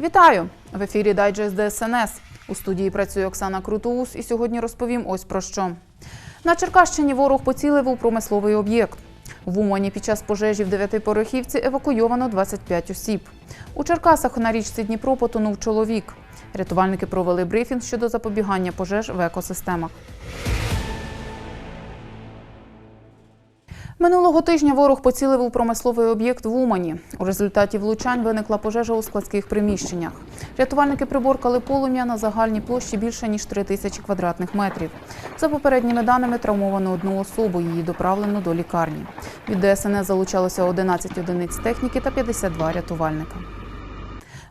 Вітаю! В ефірі Дайджест ДСНС. У студії працює Оксана Крутоус і сьогодні розповім ось про що. На Черкащині ворог поцілив у промисловий об'єкт. В Умані під час пожежі в дев'ятипорохівці евакуйовано 25 осіб. У Черкасах на річці Дніпро потонув чоловік. Рятувальники провели брифінг щодо запобігання пожеж в екосистемах. Минулого тижня ворог поцілив у промисловий об'єкт в Умані. У результаті влучань виникла пожежа у складських приміщеннях. Рятувальники приборкали полум'я на загальній площі більше ніж 3 тисячі квадратних метрів. За попередніми даними травмовано одну особу. Її доправлено до лікарні. Від ДСНС залучалося 11 одиниць техніки та 52 рятувальника.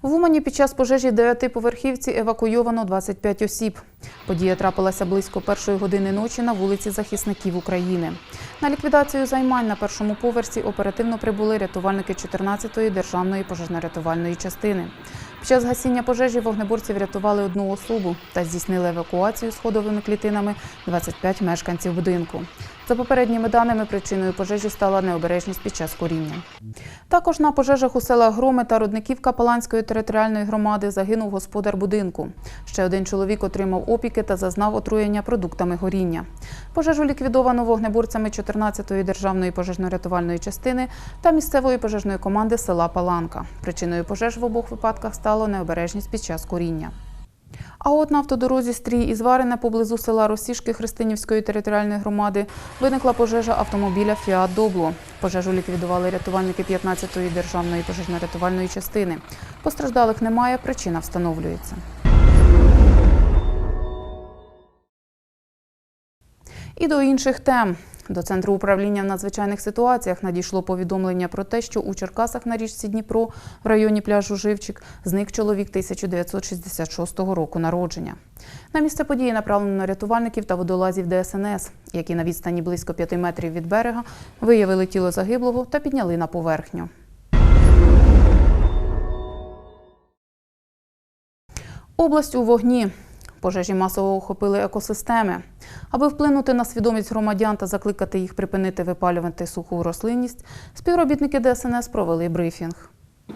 В Умані під час пожежі дев'ятиповерхівці евакуйовано 25 осіб. Подія трапилася близько першої години ночі на вулиці захисників України. На ліквідацію займань на першому поверсі оперативно прибули рятувальники 14-ї державної пожежно-рятувальної частини. Під час гасіння пожежі вогнеборці врятували одну особу та здійснили евакуацію сходовими клітинами 25 мешканців будинку. За попередніми даними, причиною пожежі стала необережність під час куріння. Також на пожежах у селах Громи та Рудниківка Паланської територіальної громади загинув господар будинку. Ще один чоловік отримав опіки та зазнав отруєння продуктами горіння. Пожежу ліквідовано вогнеборцями 14-ї державної пожежно-рятувальної частини та місцевої пожежної команди села Паланка. Причиною пожеж в обох випадках стало необережність під час куріння. А от на автодорозі Стрій і Зварине поблизу села Росішки Христинівської територіальної громади виникла пожежа автомобіля Фіат Добло. Пожежу ліквідували рятувальники 15-ї державної пожежно-рятувальної частини. Постраждалих немає, причина встановлюється. І до інших тем. До центру управління в надзвичайних ситуаціях надійшло повідомлення про те, що у Черкасах на річці Дніпро в районі пляжу Живчик зник чоловік 1966 року народження. На місце події направлено рятувальників та водолазів ДСНС, які на відстані близько 5 метрів від берега виявили тіло загиблого та підняли на поверхню. Область у вогні. Пожежі масово охопили екосистеми. Аби вплинути на свідомість громадян та закликати їх припинити випалювати суху рослинність, співробітники ДСНС провели брифінг.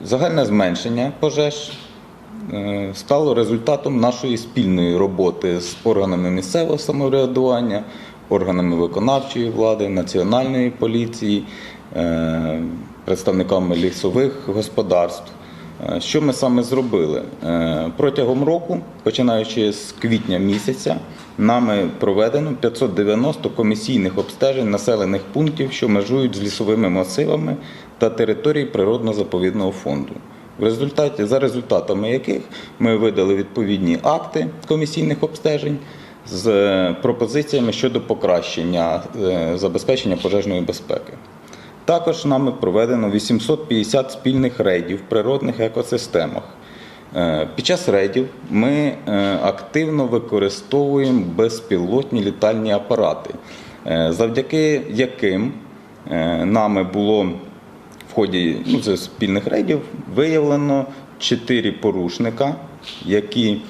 Загальне зменшення пожеж е, стало результатом нашої спільної роботи з органами місцевого самоврядування, органами виконавчої влади, національної поліції, е, представниками лісових господарств. Е, Що ми саме зробили? Е, Протягом року, починаючи з квітня місяця, нами проведено 590 комісійних обстежень населених пунктів, що межують з лісовими масивами та територій природно-заповідного фонду. В результаті, за результатами яких ми видали відповідні акти комісійних обстежень з е, пропозиціями щодо покращення забезпечення пожежної безпеки. Також нами проведено 850 спільних рейдів в природних екосистемах. Е, Під час рейдів ми е, активно використовуємо безпілотні літальні апарати, е, завдяки яким нами було в ході ну, спільних рейдів виявлено 4 порушника, які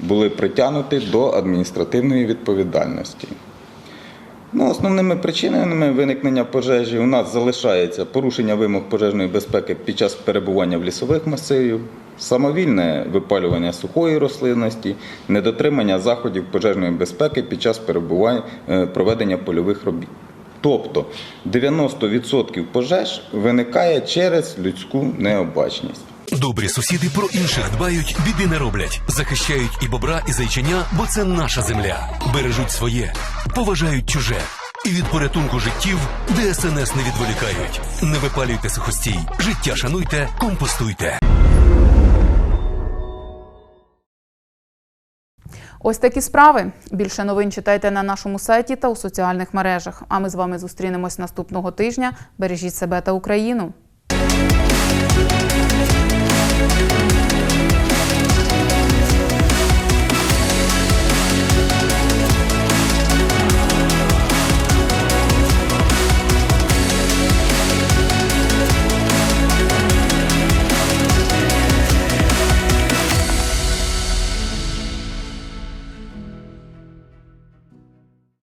були притягнуті до адміністративної відповідальності. Ну, основними причинами виникнення пожежі у нас залишається порушення вимог пожежної безпеки під час перебування в лісових масивів, самовільне випалювання сухої рослинності, недотримання заходів пожежної безпеки під час е, проведення польових робіт. Тобто 90% пожеж виникає через людську необачність. Добрі сусіди про інших дбають, біди не роблять, захищають і бобра, і зайченя, бо це наша земля. Бережуть своє, поважають чуже. І від порятунку життів ДСНС не відволікають. Не випалюйте сухостій, життя шануйте, компостуйте. Ось такі справи. Більше новин читайте на нашому сайті та у соціальних мережах. А ми з вами зустрінемось наступного тижня. Бережіть себе та Україну.